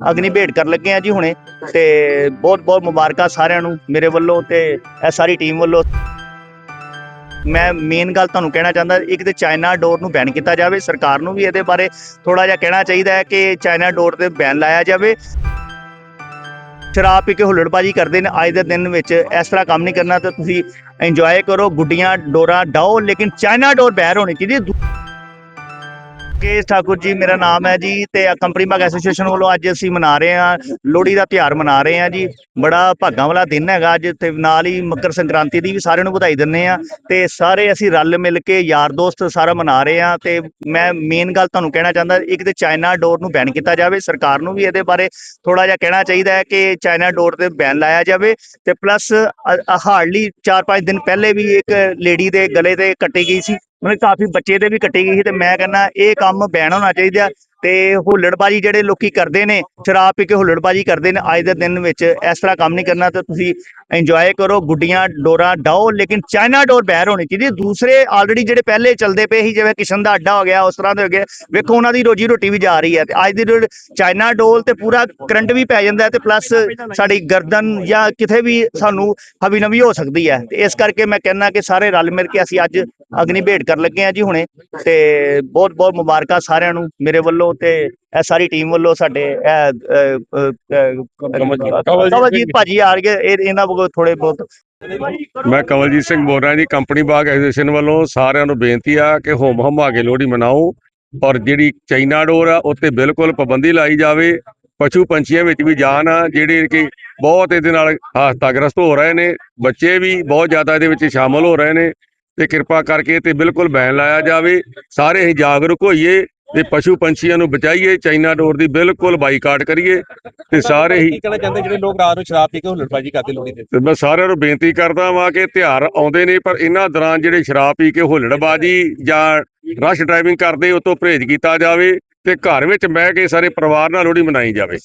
ਅਗਨੀ ਭੇਟ ਕਰਨ ਲੱਗੇ ਆ ਜੀ ਹੁਣੇ ਤੇ ਬਹੁਤ ਬਹੁਤ ਮੁਬਾਰਕਾਂ ਸਾਰਿਆਂ ਨੂੰ ਮੇਰੇ ਵੱਲੋਂ ਤੇ ਇਹ ਸਾਰੀ ਟੀਮ ਵੱਲੋਂ। ਮੈਂ ਮੇਨ ਗੱਲ ਤੁਹਾਨੂੰ ਕਹਿਣਾ ਚਾਹੁੰਦਾ, ਇੱਕ ਤੇ ਚਾਈਨਾ ਡੋਰ ਨੂੰ ਬੈਨ ਕੀਤਾ ਜਾਵੇ, ਸਰਕਾਰ ਨੂੰ ਵੀ ਇਹਦੇ ਬਾਰੇ ਥੋੜਾ ਜਿਹਾ ਕਹਿਣਾ ਚਾਹੀਦਾ ਹੈ ਕਿ ਚਾਈਨਾ ਡੋਰ ਤੇ ਬੈਨ ਲਾਇਆ ਜਾਵੇ। ਸ਼ਰਾਬ ਪੀ ਕੇ ਹੁੱਲੜਬਾਜੀ ਕਰਦੇ ਨੇ, ਅੱਜ ਦੇ ਦਿਨ ਵਿੱਚ ਇਸ ਤਰ੍ਹਾਂ ਕੰਮ ਨਹੀਂ ਕਰਨਾ ਤੇ ਤੁਸੀਂ ਇੰਜੋਏ ਕਰੋ, ਗੁੱਡੀਆਂ ਡੋਰਾਂ ਡਾਓ, ਲੇਕਿਨ ਚਾਈਨਾ ਡੋਰ ਬੈਰ ਹੋਣੀ ਚਾਹੀਦੀ ਮੁਕੇਸ਼ ਠਾਕੁਰ ਜੀ, ਮੇਰਾ ਨਾਮ ਹੈ ਜੀ ਤੇ ਕੰਪਨੀ ਬਾਗ ਐਸੋਸੀਏਸ਼ਨ ਵੱਲੋਂ ਅੱਜ ਅਸੀਂ ਮਨਾ ਰਹੇ ਹਾਂ, ਲੋਹੜੀ ਦਾ ਤਿਉਹਾਰ ਮਨਾ ਰਹੇ ਹਾਂ ਜੀ। ਬੜਾ ਭਾਗਾਂ ਵਾਲਾ ਦਿਨ ਹੈਗਾ ਅੱਜ ਤੇ ਨਾਲ ਹੀ ਮਕਰ ਸੰਕ੍ਰਾਂਤੀ ਦੀ ਵੀ ਸਾਰਿਆਂ ਨੂੰ ਵਧਾਈ ਦਿੰਦੇ ਆ ਤੇ ਸਾਰੇ ਅਸੀਂ ਰਲ ਮਿਲ ਕੇ ਯਾਰ ਦੋਸਤ ਸਾਰਾ ਮਨਾ ਰਹੇ ਹਾਂ ਤੇ ਮੈਂ ਮੇਨ ਗੱਲ ਤੁਹਾਨੂੰ ਕਹਿਣਾ ਚਾਹੁੰਦਾ, ਇੱਕ ਤੇ ਚਾਈਨਾ ਡੋਰ ਨੂੰ ਬੈਨ ਕੀਤਾ ਜਾਵੇ, ਸਰਕਾਰ ਨੂੰ ਵੀ ਇਹਦੇ ਬਾਰੇ ਥੋੜਾ ਜਿਹਾ ਕਹਿਣਾ ਚਾਹੀਦਾ ਹੈ ਕਿ ਚਾਈਨਾ ਡੋਰ ਤੇ ਬੈਨ ਲਾਇਆ ਜਾਵੇ ਤੇ ਪਲੱਸ ਹਾਰਡਲੀ 4-5 ਦਿਨ ਪਹਿਲੇ ਵੀ ਇੱਕ ਲੇਡੀ ਦੇ ਗਲੇ ਤੇ ਕੱਟੀ ਗਈ ਸੀ। ਮਤਲਬ ਕਾਫੀ ਬੱਚੇ ਦੇ ਵੀ ਕੱਟੀ ਗਈ ਸੀ ਤੇ ਮੈਂ ਕਹਿੰਦਾ ਇਹ ਕੰਮ ਬੈਨ ਹੋਣਾ ਚਾਹੀਦਾ ਤੇ ਹੁੱਲੜਬਾਜੀ ਜਿਹੜੇ ਲੋਕੀ ਕਰਦੇ ਨੇ, ਸ਼ਰਾਬ ਪੀ ਕੇ ਹੁੱਲੜਬਾਜੀ ਕਰਦੇ ਨੇ, ਅੱਜ ਦੇ ਦਿਨ ਵਿੱਚ ਇਸ ਤਰ੍ਹਾਂ ਕੰਮ ਨਹੀਂ ਕਰਨਾ ਤੇ ਤੁਸੀਂ ਇੰਜੋਏ ਕਰੋ, ਗੁੱਡੀਆਂ ਡੋਰਾਂ ਡਾਓ, ਲੇਕਿਨ ਚਾਈਨਾ ਡੋਰ ਬੈਰ ਹੋਣੀ ਚਾਹੀਦੀ ਦੂਸਰੇ ਆਲਰੇਡੀ ਜਿਹੜੇ ਪਹਿਲੇ ਚੱਲਦੇ ਪਏ ਸੀ, ਜਿਵੇਂ ਕਿਸ਼ਨ ਦਾ ਅੱਡਾ ਹੋ ਗਿਆ, ਉਸ ਤਰ੍ਹਾਂ ਦੇ ਹੋ ਗਏ। ਵੇਖੋ ਉਹਨਾਂ ਦੀ ਰੋਜੀ ਰੋਟੀ ਵੀ ਜਾ ਰਹੀ ਹੈ ਤੇ ਅੱਜ ਦੀ ਜਿਹੜੀ ਚਾਈਨਾ ਡੋਲ ਤੇ ਪੂਰਾ ਕਰੰਟ ਵੀ ਪੈ ਜਾਂਦਾ ਹੈ ਤੇ ਪਲੱਸ ਸਾਡੀ ਗਰਦਨ ਜਾਂ ਕਿਤੇ ਵੀ ਸਾਨੂੰ ਹਵੀ ਨਵੀ ਹੋ ਸਕਦੀ ਹੈ। ਤੇ ਇਸ ਕਰਕੇ ਮੈਂ ਕਹਿੰਦਾ ਕਿ ਸਾਰੇ ਰਲ ਮਿਲ ਕੇ ਅਸੀਂ ਅੱਜ ਅਗਨੀ ਭੇਟ ਕਰਨ ਲੱਗੇ ਆ ਜੀ ਹੁਣੇ ਤੇ ਬਹੁਤ ਬਹੁਤ ਮੁਬਾਰਕਾਂ ਸਾਰਿਆਂ ਨੂੰ ਮੇਰੇ ਵੱਲੋਂ ਤੇ ਇਹ ਸਾਰੀ ਟੀਮ ਵੱਲੋਂ ਸਾਡੇ ਕਵਲਜੀਤ ਭਾਜੀ ਆ ਗਏ ਇਹ ਇਹਨਾਂ ਵੱਲੋਂ ਥੋੜੇ ਬਹੁਤ ਮੈਂ ਕਵਲਜੀਤ ਸਿੰਘ ਬੋਲ ਰਿਹਾ ਜੀ ਕੰਪਨੀ ਬਾਗ ਐਸੋਸੀਏਸ਼ਨ ਵੱਲੋਂ ਸਾਰਿਆਂ ਨੂੰ ਬੇਨਤੀ ਆ ਕਿ ਹੋਮ ਹਮਾ ਕੇ ਲੋਹੜੀ ਮਨਾਓ ਔਰ ਜਿਹੜੀ ਚਾਈਨਾ ਡੋਰ ਆ ਉੱਤੇ ਬਿਲਕੁਲ ਪਾਬੰਦੀ ਲਾਈ ਜਾਵੇ ਪਸ਼ੂ ਪੰਛੀਆਂ ਵਿੱਚ ਵੀ ਜਾਨ ਆ ਜਿਹੜੇ ਕਿ ਬਹੁਤ ਇਹਦੇ ਨਾਲ ਹਾਸਤਾਗ੍ਰਸਤ ਹੋ ਰਹੇ ਨੇ ਬੱਚੇ ਵੀ ਬਹੁਤ ਜ਼ਿਆਦਾ ਇਹਦੇ ਵਿੱਚ ਸ਼ਾਮਲ ਹੋ ਰਹੇ ਨੇ ਤੇ ਕਿਰਪਾ ਕਰਕੇ ਤੇ ਬਿਲਕੁਲ ਬੈਨ ਲਾਇਆ ਜਾਵੇ। ਸਾਰੇ ਅਸੀਂ ਜਾਗਰੂਕ ਹੋਈਏ ਤੇ ਪਸ਼ੂ ਪੰਛੀਆਂ ਨੂੰ ਬਚਾਈਏ ਚਾਈਨਾ ਡੋਰ ਦੀ ਬਿਲਕੁਲ ਬਾਈਕਾਟ ਕਰੀਏ ਤੇ ਸਾਰੇ ਹੀ ਕੀ ਕਹਿਣਾ ਚਾਹੁੰਦੇ? ਜਿਹੜੇ ਲੋਕ ਰਾਤ ਨੂੰ ਸ਼ਰਾਬ ਪੀ ਕੇ ਹੁੱਲੜਬਾਜੀ ਕਰਦੇ ਲੋਹੜੀ ਤੇ। ਤੇ ਮੈਂ ਸਾਰਿਆਂ ਨੂੰ ਬੇਨਤੀ ਕਰਦਾ ਵਾਂ ਕਿ ਤਿਉਹਾਰ ਆਉਂਦੇ ਨੇ ਪਰ ਇਹਨਾਂ ਦੌਰਾਨ ਜਿਹੜੇ ਸ਼ਰਾਬ ਪੀ ਕੇ ਹੁੱਲੜਬਾਜੀ ਜਾਂ ਰਸ਼ ਡਰਾਈਵਿੰਗ ਕਰਦੇ ਉਹ ਤੋਂ ਪਰਹੇਜ਼ ਕੀਤਾ ਜਾਵੇ ਤੇ ਘਰ ਵਿੱਚ ਬਹਿ ਕੇ ਸਾਰੇ ਪਰਿਵਾਰ ਨਾਲ ਲੋਹੜੀ ਮਨਾਈ ਜਾਵੇ।